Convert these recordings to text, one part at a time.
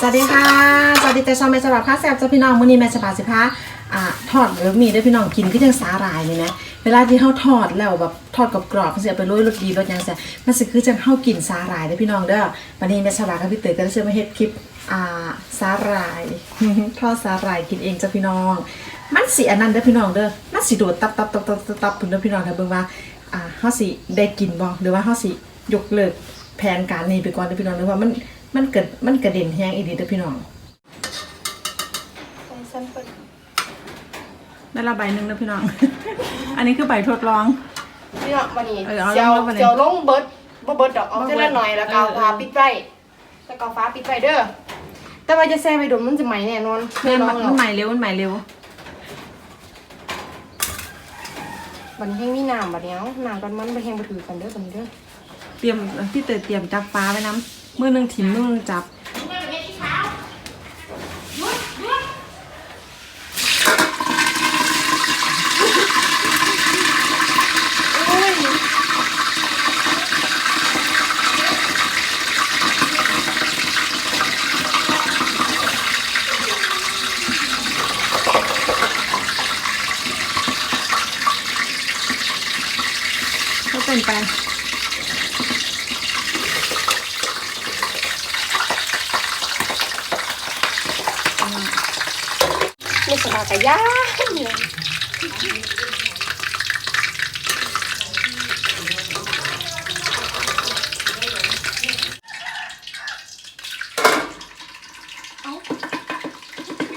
สวัสดีค่ะ สวัสดีแต่ชาวแม่ฉบับค่ะแซ่บเจ้าพี่น้องมื้อนี้แม่ฉบับสิพาอ่าทอดหรือมีได้พี่น้องกินก็ยังสาหร่ายนี่นะเวลาที่เฮาทอดแล้วแบบทอดกรอบๆมันสิเอาไปโรยรสดีรสยังซะมันสิคือจังเฮากินสาหร่ายเด้พี่น้องเด้อวันนี้แม่ฉบับกับพี่เต๋อก็ได้ซื้อมาเฮ็ดคลิปอ่าสาหร่ายทอดสาหร่ายกินเองจ้ะพี่น้อง มันสิอันนั้นเด้อพี่น้องเด้อมันสิโดดตับตับตับตับตับตับเพิ่นเด้อพี่น้องค่ะเบิ่งว่าอ่าเฮาสิได้กินบ่หรือว่าเฮาสิยกเลิกแผนการนี้ไปก่อนเด้อพี่น้องเด้อว่ามัน มันเกิดมันกระเด็นแฮงอีหลีเด้อพี่น้องใส่ซันเปิดได้ละใบหนึ่งนะพี่น้อง อันนี้คือใบทดลอง พี่น้องวันนี้เออเอาเจียวลงมาเลยเจียวลงเบิร์ดบ่เบิร์ดดอกเอาบ่เบิแค่ดละหน่อยแล้วก็เอาเออฟ้าปิดไว้แล้วก็เอาฟ้าปิดไว้เด้อแต่ว่าจะแซ่ไปดมมันจะไหมแน่นอนเพื่อนแน่มันนมันอนใหม่เร็วมันใหม่เร็ววันนี้ให้มีน้ำบัดเนี้ยน้ำกันมันไปแห้งไปถือกันเด้อกันเด้อเตรียมพี่เตยเตรียมจับฟ้าไว้น้ำ มือหนึ่งถิ่มมือหนึ่งจับโอ้ยก็เป็นไป ไม่สบายกับย่าพี่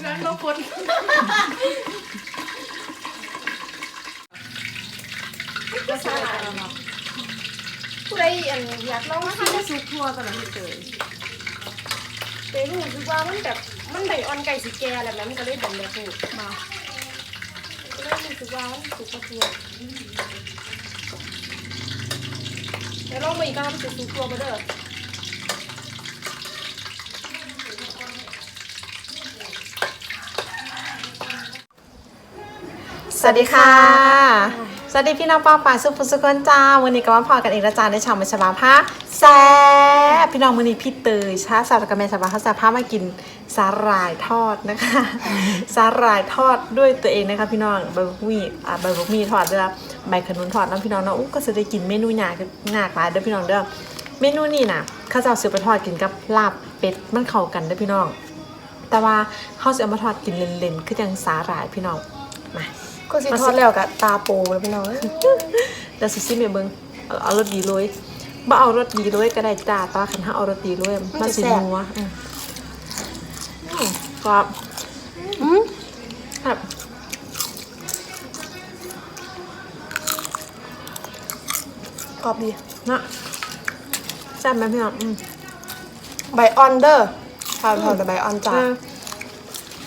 นันเราคนก็สลายแล้วเนาะผู้ใดอันอยากลองนะคะซุปทั่วตลอดพี่เตยแต่รู้สึกว่ามันแบบ มันได้ออนไก่สีแก่แล้วแม่มันก็เลยแบบแบบถูกมาก็เลยรู้สึกว่ามันสุกกระตัวเดี๋ยวลองมาอีกครั้งมันจะสุกตัวมาเด้อสวัสดีค่ะ สวัสดีพี่น้องป้าป่าสุภุสุคนจ้า วันนี้ก็มาพอกันอีกแล้วจ้าในช่องมัชบาภาแซ่ บพี่น้องวันนี้พี่เตยชาสาวกับแม่ชบาเขาจะพามากินสาหร่ายทอดนะคะ สาหร่ายทอดด้วยตัวเองนะคะพี่น้องใบบุกมีอ่าใบบุกมีทอดด้วยนะใบขนุนทอดน้ำพี่น้องเนาะอู้ก็จะได้กินเมนูหยาคือหยากหลายเด้อพี่น้องเด้อเมนูนี่นะข้าวเจ้าซื้อไปทอดกินกับลาบเป็ดมันเข้ากันเด้อพี่น้อง แต่ว่าเขาจะเอามาทอดกินเล่นๆคือจังสาหร่ายพี่น้องมาก็สิทอดแล้วกับตาโปเลยพี่น้องเอ้ยเดี๋ยวสิซิเมเบิงเอาเอารสดีเลย บ่เอารสดีเลยก็ได้จ้าแตว่าคันถ้าเอารสดีเลยมันสินัวอืมอืมกรอบอืมครับกรอบดีนะแซ่บไหมพี่น้องอืมใบออนเด้อทานทอดแต่ใบออนจ้าเออ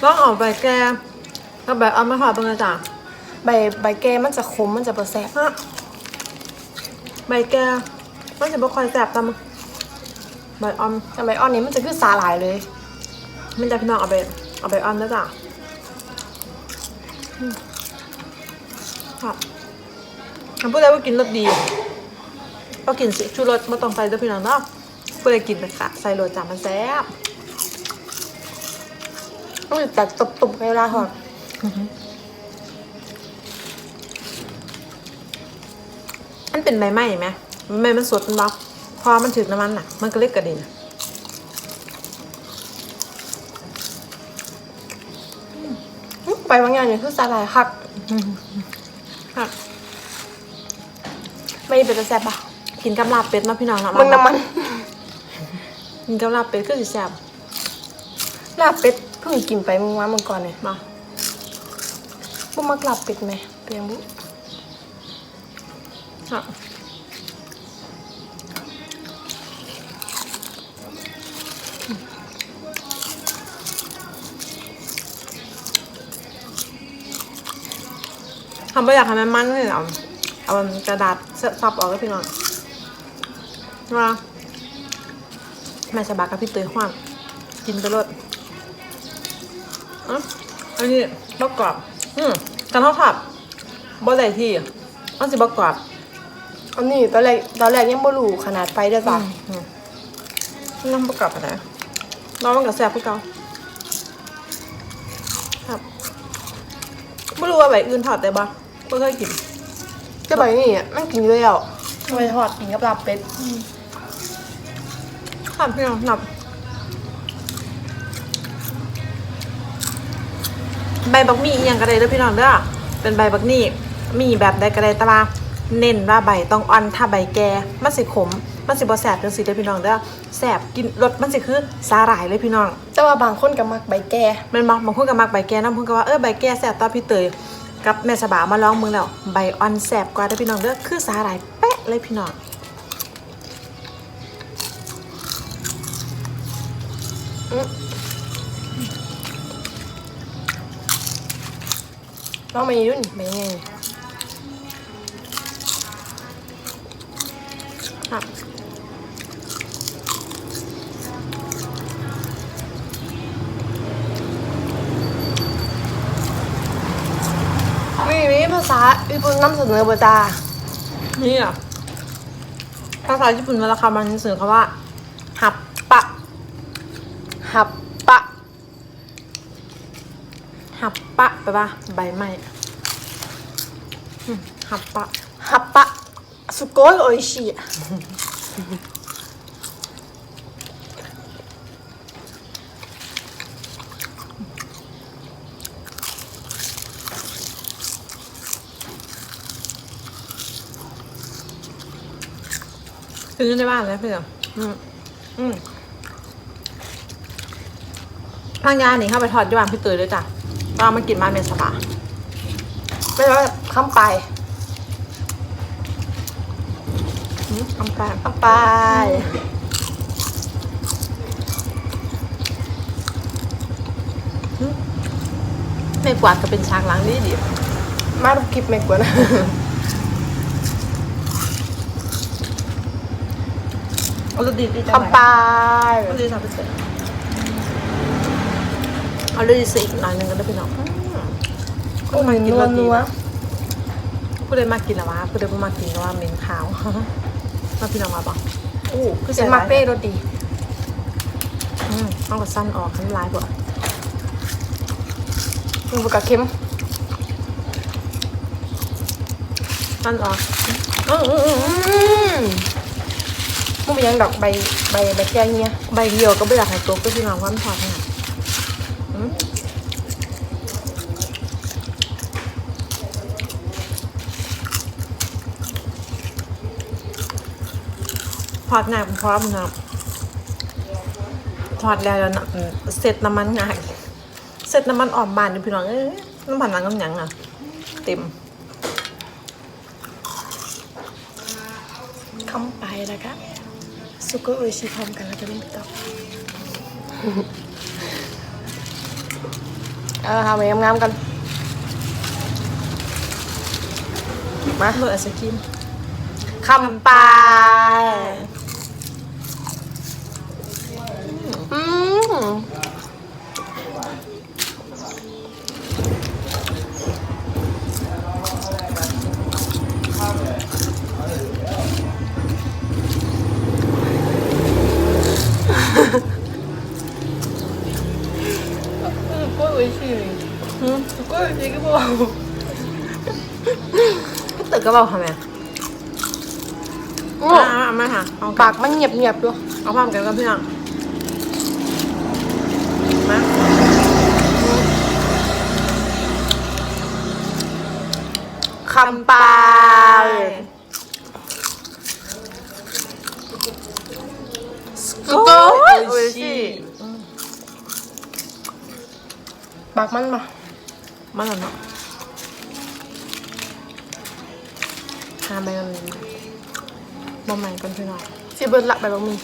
ลองเออกใบแกกับใบเอามาทอดเบิ่งเลยจ้าใบใบแก่มันจะขมมันจะเปอร์แซ่บฮะใบแก มันจะบ่ค่อยแซ่บตามใบออมแต่ใบออนนี้มันจะคือสาหร่ายเลย มันจะพี่น้องเอาไปเอาไปออนแล้วจ้ะครับอันพูดได้ว่ากินรสดีก็กินสิชูรสม่ต้องใส่ด้วยพี่น้องเนาะพูดได้กินไปค่ะ ใส่รสจ้ะมันแซ่บต้องแตกตุบๆเวลาทอดมันเป็นใบไม้ไหม ใบไม้มันสดมันบอกพอมันถึงน้ำมันน่ะ มันก็เล็กกระเด็นไปบางอย่างเนี่ยคือสาหร่ายคักครับไม่เป็นตาแซ่บปะกินกับลาบเป็ดมาพี่น้องเนาะมึงน้ำมัน กินกับลาบเป็ดก็สิแซ่บลาบเป็ดเพิ่งกินไปมึงว่ามึงก่อนเนี่ยมาบุมักลาบเป็ดไหมเปียงบุครั ทำไปอยากให้มันมันเลยเอาเอากระดาษซับออกแล้วพี่น้องว่าแม่สบายกับพี่เตยหว่างกินไปรดอะอันนี้บกกรอบอืมกันเท่าทับบ่ได้ที่อันสิบกรอบอันนี้ตอนแรกตอนแรกยังบ่รู้ขนาดไฟเด้อจ้ะอืมน้ำประกอบอะไรน้องมันกับแซ่บพวกเขาครับไม่รู้ว่าใบอื่นทอดได้ปะ ไม่เคยกินจะบอกนี่อะมันกินอยู่แล้วไปทอดกินกับลาบเป็ดครับพี่น้องหนับใบบักมี่อหยังกระไดเด้อพี่น้องเด้อเป็นใบบักนี่มีแบบใดกระไดแตะลาเน้นว่าใบต้องอ่อนถ้าใบแก่มันสิขมมันสิบ่แสบจังสิเด้อพี่น้องเด้อแสบกินรสมันสิคือสาหร่ายเลยพี่น้องแต่ว่าบางคนก็มักใบแก่แมันบอกบางคนก็มักใบแก่น้ำเพิ่นก็ว่าเออใบแก่แสบตอนพี่เตย กับแม่สบามาลองมึงแล้วใบอ่อนแสบกว่าเด้อพี่น้องเด้อคือสาหร่ายแป๊ะเลยพี่น้องน้องมายุ่นใบไง ษาญี่ปุ่นนำเสนอบ่จ้านี่อะภาษาญี่ปุ่นเวลาคำมันสื่อคำว่า หับปะ หับปะ หับปะไปปะใบไม้อืมหับปะ หับปะ สุโกยโออิชิ ซื้อในบ้านแล้วเพื่อนอืมอืมทางยานี่เข้าไปทอดที่บ้านพี่เตยเลยจ้ะว่ามันกินมาเมนสปาไม่ใช่ว่าข้ามไปอืมทำแปข้ามไปไม่กวาดก็เป็นช้างล้างดีดีมาดูคลิปไม่กวาน เอาลูกดีดีจังข้ามไปเอาลูกดีทำไปเสร็จเอาลูกดีใส่อีกหน่อยหนึงก็ได้พี่น้องก็มันนัวนัวผู้ใดมากินแล้ววะผู้ใดบ่มากินก็ว่าเหม็นขาวมาพี่น้องมาบอกอู้คือเป็เสีนยมามาเป้รสดีอืมต้องกับสั้นออกทั้งลายบ่ มันบวกกับเค็มสั้นออกอืออืออืออื มมันเป็นยังดอกใบใบใบแก่เงี้ยใบเดียวก็ไม่อยากให้ตัวก็พี่น้องความันพอเนี่ยอืมทอดง่ายเป็นพร้อมนะทอดแล้วแล้วนะเสร็จน้ำมันง่ายเสร็จน้ำมันอ่อมบานนี่พี่น้องเอ้ยน้ำผันหลังน้ำหยังอะ เต็มข้ามไปแล้ว ก็สุโกยโออิชิพร้อมกันแล้วจะเล่นติ๊กต็อกเออหาไว้งามๆกัน มาเมื่อไอศกรีมคำปลายอืม ก็จริงก็บอกก็ตึก็บอกทำไมมามาค่ะเอาปากมันเงียบเงียบด้วยเอาความกันกับพี่องมาคำปายสกุลโอชิปากมันมา มาแล้วเนาะหาใบมันบะใหม่กันพี่น้องสิเบิร์ดละไปบะหมี่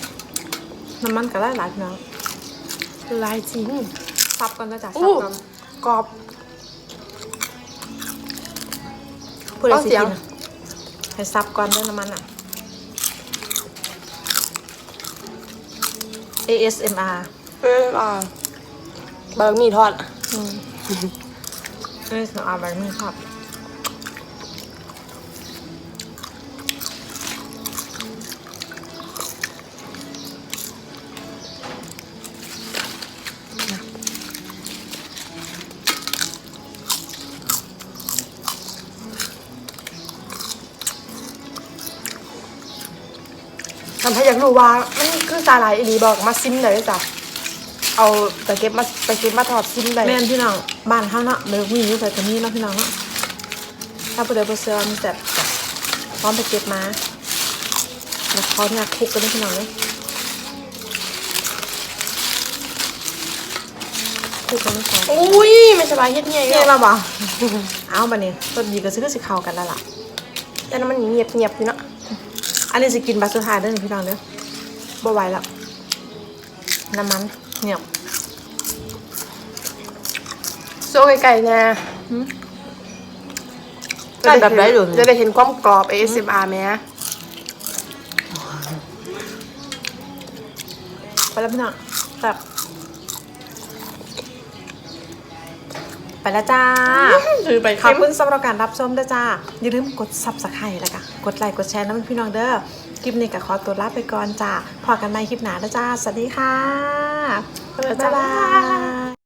น้ำมันก็ได้หลายพี่น้องลายจริงซับกันนะจ๊ะซัอู้บกันกรอบพูดอะไรเอาสิเสียงกินอะให้ซับก่อนด้วยน้ำมันอะ ASMR เอออ่าบะหมี่ทอดอืม ASMR ไว้ไม่ครับทำให้อยากรู้ว่า มันคือสาหร่ายอีหลีบอกมาซิมเลยจ้ะ เอาไปเก็บมาไปเก็บมาทอดซิมเลยแม่นพี่น้องบ้านเขาเนาะเลิกมีอยู่ใส่ตัวนี้เนาะพี่น้องเนาะถ้าไปเดินไปเซอร์มีแต่แบบพร้อมไปเก็บมาแล้วเขาเนี่ยคลุกกันด้วยพี่น้องเลยคลุกกันไม่พออุ้ยไม่สบายเฮ็ดเงียบเนี่ยเราบอกเอาบันนี้ต้นดีก็ซื้อสิเข้ากันแล้วล่ะแต่นั้นมันเงียบเงียบอยู่เนาะอันนี้จะกินบัสสุดท้ายเด้อพี่น้องเด้อบ่ไหวแล้วน้ำมัน เงียบโซ่ไก่ๆนะไก่แบบไรอยู่จะได้เห็นความกรอบ ASMR ไหมไปแล้วพี่น้องแบบไปแล้วจ้าถือไปขอบคุณสำหรับการรับชมด้วยจ้า อย่าลืมกดซับสไครต์แล้วก็กดไลค์กดแชร์นะพี่น้องเด้อ คลิปนี้ก็ขอตัวลาไปก่อนจ้า พอกันในคลิปหน้าแล้วจ้า สวัสดีค่ะ ไปเลยบ๊าจ้ายบาย